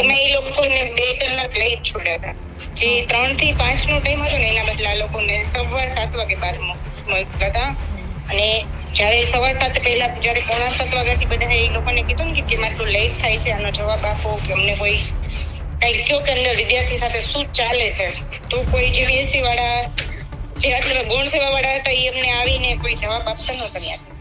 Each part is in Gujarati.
એમાં એ લોકોને બે કલાક લઈ જ છોડ્યા હતા. જે ત્રણથી પાંચ નો ટાઈમ હતો ને એના બદલે આ લોકોને સવાર સાત વાગે બહાર મોકલ્યા હતા. અને જ્યારે સવાર સાત પહેલા જ્યારે પોણા સાત વાગ્યાથી બધા એ લોકોને કીધું ને કે મારે લેટ થાય છે આનો જવાબ આપો કે અમને કોઈ કઈ કયો કે અંદર વિદ્યાર્થી સાથે શું ચાલે છે. તો કોઈ જે બીએસસી વાળા જે એટલે ગુણ સેવા વાળા હતા એ અમને આવીને કોઈ જવાબ આપતા નહોતા ત્યાંથી.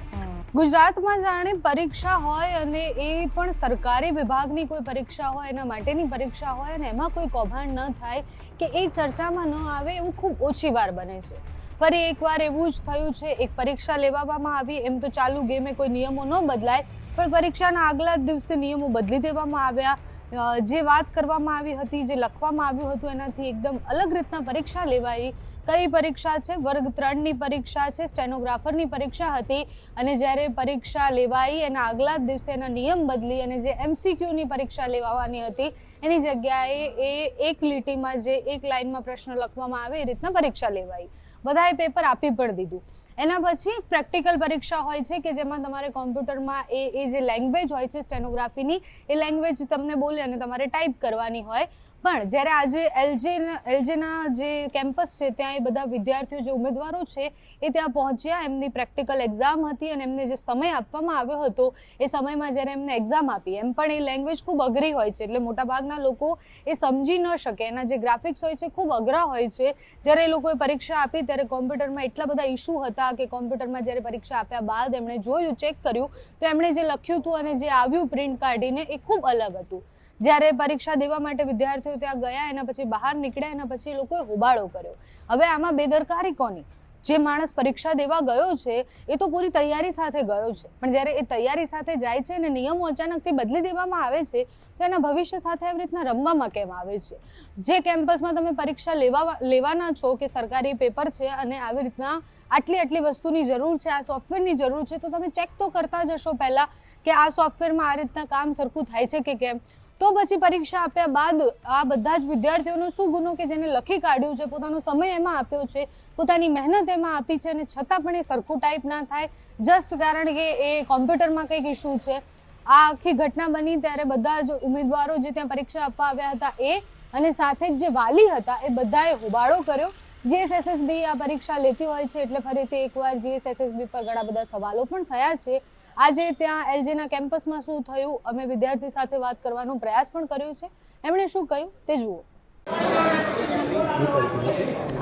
ગુજરાતમાં જાણે પરીક્ષા હોય અને એ પણ સરકારી વિભાગની કોઈ પરીક્ષા હોય, એના માટેની પરીક્ષા હોય અને એમાં કોઈ કૌભાંડ ન થાય કે એ ચર્ચામાં ન આવે એવું ખૂબ ઓછી વાર બને છે. ફરી એકવાર એવું જ થયું છે, એક પરીક્ષા લેવામાં આવી, એમ તો ચાલુ ગેમે કોઈ નિયમો ન બદલાય, પણ પરીક્ષાના આગલા દિવસે નિયમો બદલી દેવામાં આવ્યા. જે વાત કરવામાં આવી હતી, જે લખવામાં આવ્યું હતું, એનાથી એકદમ અલગ રીતના પરીક્ષા લેવાઈ. કઈ પરીક્ષા છે? વર્ગ ત્રણની પરીક્ષા છે, સ્ટેનોગ્રાફરની પરીક્ષા હતી. અને જ્યારે પરીક્ષા લેવાઈ, એના આગલા દિવસે એના નિયમ બદલી અને જે એમસીક્યુની પરીક્ષા લેવાની હતી, એની જગ્યાએ એ એક લીટીમાં જે એક લાઇનમાં પ્રશ્ન લખવામાં આવે, એ રીતના પરીક્ષા લેવાઈ. બધાએ પેપર આપી પણ દીધું. એના પછી પ્રેક્ટિકલ પરીક્ષા હોય છે કે જેમાં તમારે કોમ્પ્યુટરમાં એ એ જે લેંગ્વેજ હોય છે સ્ટેનોગ્રાફીની એ લેંગ્વેજ તમને બોલે અને તમારે ટાઈપ કરવાની હોય. પણ જ્યારે આજે એલજે એલજેના જે કેમ્પસ છે, ત્યાં એ બધા વિદ્યાર્થીઓ, જે ઉમેદવારો છે, એ ત્યાં પહોંચ્યા. એમની પ્રેક્ટિકલ એક્ઝામ હતી અને એમને જે સમય આપવામાં આવ્યો હતો, એ સમયમાં જ્યારે એમને એક્ઝામ આપી, એમ પણ એ લેંગ્વેજ ખૂબ અઘરી હોય છે. એટલે મોટાભાગના લોકો એ સમજી ન શકે. એના જે ગ્રાફિક્સ હોય છે, ખૂબ અઘરા હોય છે. જ્યારે એ લોકોએ પરીક્ષા આપી, ત્યારે કોમ્પ્યુટરમાં એટલા બધા ઇશ્યુ હતા કે કોમ્પ્યુટરમાં જ્યારે પરીક્ષા આપ્યા બાદ એમણે જોયું ચેક કર્યું, તો એમણે જે લખ્યું હતું અને જે આવ્યું પ્રિન્ટ કાઢીને, એ ખૂબ અલગ હતું. જ્યારે પરીક્ષા દેવા માટે વિદ્યાર્થીઓ ત્યાં ગયા, એના પછી બહાર નીકળ્યા, એના પછી લોકોએ હોબાળો કર્યો. હવે આમાં બેદરકારી કોની? જે માણસ પરીક્ષા દેવા ગયો છે, એ તો પૂરી તૈયારી સાથે ગયો છે. પણ જ્યારે એ તૈયારી સાથે જાય છે અને નિયમો અચાનકથી બદલી દેવામાં આવે છે, તો એના ભવિષ્ય સાથે આવી રીતના રમવામાં કેમ આવે છે? જે કેમ્પસમાં તમે પરીક્ષા લેવા, લેવાના છો કે સરકારી પેપર છે અને આવી રીતના આટલી આટલી વસ્તુની જરૂર છે, આ સોફ્ટવેરની જરૂર છે, તો તમે ચેક તો કરતા જશો પહેલાં કે આ સોફ્ટવેરમાં આ રીતના કામ સરખું થાય છે કે કેમ? તો પછી પરીક્ષા આપ્યા બાદ આ બધા જ વિદ્યાર્થીઓનો શું ગુનો કે જેને લખી કાઢ્યું છે, પોતાનો સમય એમાં આપ્યો છે, પોતાની મહેનત એમાં આપી છે અને છતાં પણ એ સરખું ટાઈપ ના થાય. જસ્ટ કારણ કે એ કોમ્પ્યુટરમાં કંઈક ઇશ્યુ છે. આ આખી ઘટના બની ત્યારે બધા જ ઉમેદવારો જે ત્યાં પરીક્ષા આપવા આવ્યા હતા એ અને સાથે જ જે વાલી હતા એ બધાએ હોબાળો કર્યો. જીએસએસએસબી આ પરીક્ષા લેતી હોય છે એટલે ફરીથી એકવાર જીએસએસએસબી પર ઘણા બધા સવાલો પણ થયા છે. આજે ત્યાં એલજીના કેમ્પસમાં શું થયું, અમે વિદ્યાર્થી સાથે વાત કરવાનો પ્રયાસ પણ કર્યો છે. એમણે શું કહ્યું તે જુઓ.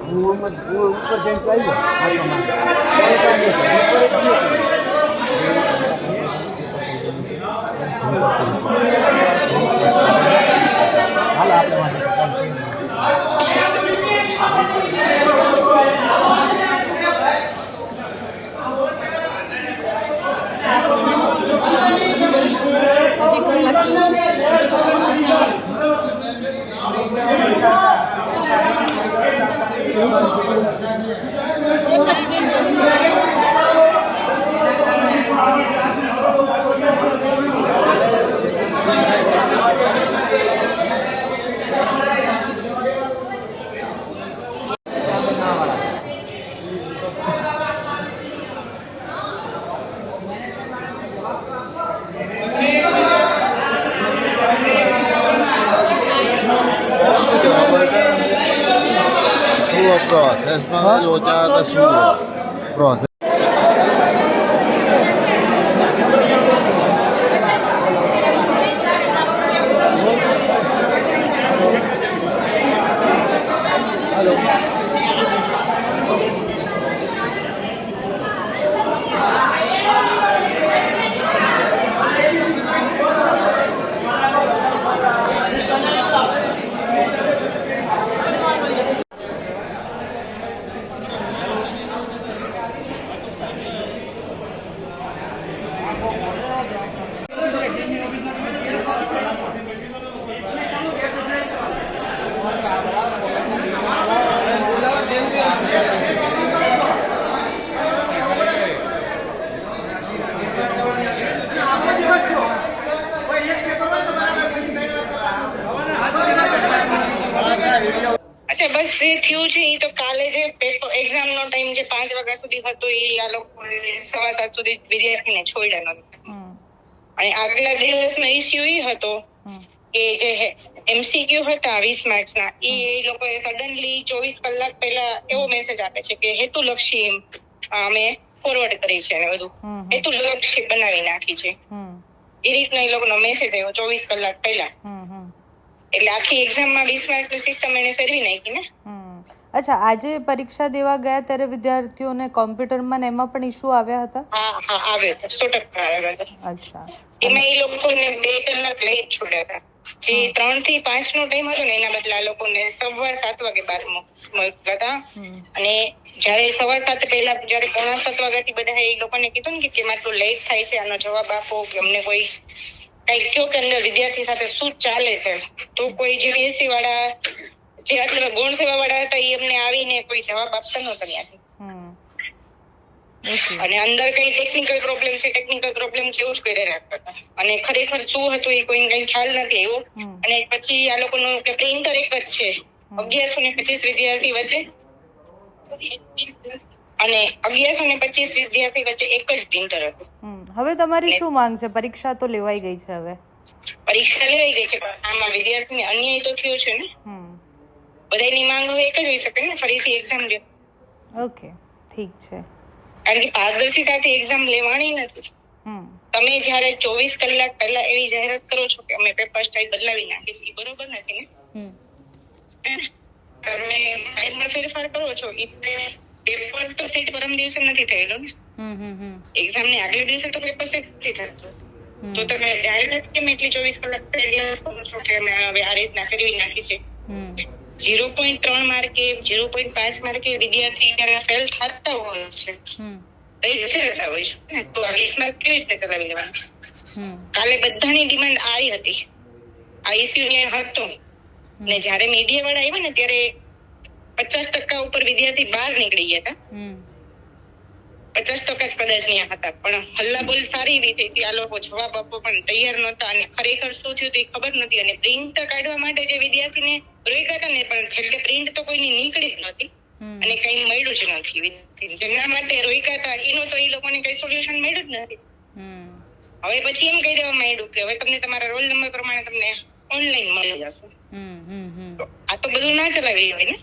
હું ઉપર જઈને ચાલ્યો આટલો મારે હાલ આપણે માટે શું પ્રોસેસમાં લોચા કે શું પ્રોસેસ અચ્છા બસ જે થયું છે એ તો કાલે જે પેપર એક્ઝામ નો ટાઈમ જે પાંચ વાગ્યા સુધી હતો એ આ લોકો સવા સાત સુધી વિદ્યાર્થીને છોડ્યા નથી અને આગલા દિવસનો ઇસ્યુ એ હતો કે જે એમસીક્યુ હતા વીસ માર્ક્સના એ એ લોકોએ સડનલી ચોવીસ કલાક પહેલા એવો મેસેજ આપે છે કે હેતુલક્ષી લક્ષી અમે ફોરવર્ડ કરી છે ને બધું. હેતુ લક્ષી બનાવી નાખી છે. એ રીતના એ લોકોનો મેસેજ આવ્યો ચોવીસ કલાક પહેલા. એટલે આખી એક્ઝામમાં વીસ માર્કની સિસ્ટમ એને ફેરવી નાખી ને. અચ્છા આજે પરીક્ષા દેવા ગયા ત્યારે વિદ્યાર્થીઓને કોમ્પ્યુટરમાં ને એમાં પણ ઇશ્યુ આવ્યા હતા? હા સો ટકા આવ્યો હતો અચ્છા. એમાં એ લોકોને બે કલાક લેટ છોડ્યા હતા. જે ત્રણથી પાંચ નો ટાઈમ હતો ને એના બદલે આ લોકોને સવાર સાત વાગે બાર મોકલ્યા હતા. અને જયારે સવાર સાત પહેલા જયારે પોણા સાત વાગ્યાથી બધા એ લોકોને કીધું ને કે કેમ લેટ થાય છે આનો જવાબ આપો કે અમને કોઈ કઈ કયો કે અંદર વિદ્યાર્થી સાથે શું ચાલે છે. તો કોઈ જે એસી વાળા જે આટલા ગુણ સેવા વાળા હતા એ અમને આવીને કોઈ જવાબ આપતા નહોતા ત્યાંથી. અને અંદર કઈ ટેકનિકલ પ્રોબ્લેમ છે ટેકનિકલ પ્રોબ્લેમ છે એવું જ કરી રાખતા હતા. અને ખરેખર શું હતું એ કોઈ કઈ ખ્યાલ નથી એવો અને પછી આ લોકોનું કે પ્રિન્ટર એક જ છે. અગિયારસો ને પચીસ વિદ્યાર્થી વચ્ચે. અને અગિયારસો ને પચીસ વિદ્યાર્થી વચ્ચે એક જ પ્રિન્ટર હતું. હવે તમારી શું માંગ છે? પરીક્ષા તો લેવાઈ ગઈ છે હવે. પરીક્ષા લેવાઈ ગઈ છે પણ આમાં વિદ્યાર્થીને અન્યાય તો થયો છે ને. બધાની માંગ હવે એક જ હોઈ શકે ને ફરીથી એક્ઝામ લે. ઓકે ઠીક છે. કારણ કે પારદર્શિતાથી એક્ઝામ લેવાની નથી. હમ. તમે જ્યારે ચોવીસ કલાક પહેલા એવી જાહેરાત કરો છો કે અમે પેપર સ્ટાઇલ બદલાવી નાખીશું એ બરોબર નથી ને? હમ. તમે ફાઇલમાં ફેરફાર કરો છો એ પેપર તો સેટ પરમ દિવસે નથી થયેલો ને? હમ હમ હમ. એક્ઝામ ને આગલે દિવસે તો પેપર સેટ નથી થતું. હમ. તો તમે ડાયરેક્ટ કેમ એટલી ચોવીસ કલાક પહેલા કહો છો કે અમે હવે આ રીતના ફેરવી નાખી છે? હમ ઝીરો પોઈન્ટ ત્રણ માર્કે ઝીરો પોઈન્ટ પાંચ માર્કે વિદ્યાર્થી જયારે ફેલ થતા હોય છે એ જશે રહેતા હોય છે. તો વીસ માર્ક કેવી રીતે ચલાવી લેવાનું? કાલે બધાની ડિમાન્ડ આવી હતી. આ ઇસ્યુ ને હતો ને જ્યારે મીડિયા વાળા આવ્યા ને ત્યારે પચાસ ટકા ઉપર વિદ્યાર્થી બહાર નીકળી ગયા હતા. પચાસ ટકા જ કદાચ ત્યાં હતા પણ હલ્લા બોલ સારી થઈ હતી. આ લોકો જવાબ આપવા પણ તૈયાર નહોતા અને ખરેખર શું થયું તે ખબર નથી અને પ્રિન્ટ કાઢવા માટે જે વિદ્યાર્થીને રોક્યા હતા ને પણ છેલ્લે પ્રિન્ટ તો કોઈની નીકળી જ નહોતી. અને કઈ મળ્યું જ નથી. જેના માટે રોક્યા હતા એનું તો એ લોકોને કઈ સોલ્યુશન મળ્યું જ નથી. હવે પછી એમ કહી દેવામાં આવ્યું કે હવે તમને તમારા રોલ નંબર પ્રમાણે તમને ઓનલાઈન મળી જશે. આ તો બધું ના ચલાવી હોય ને?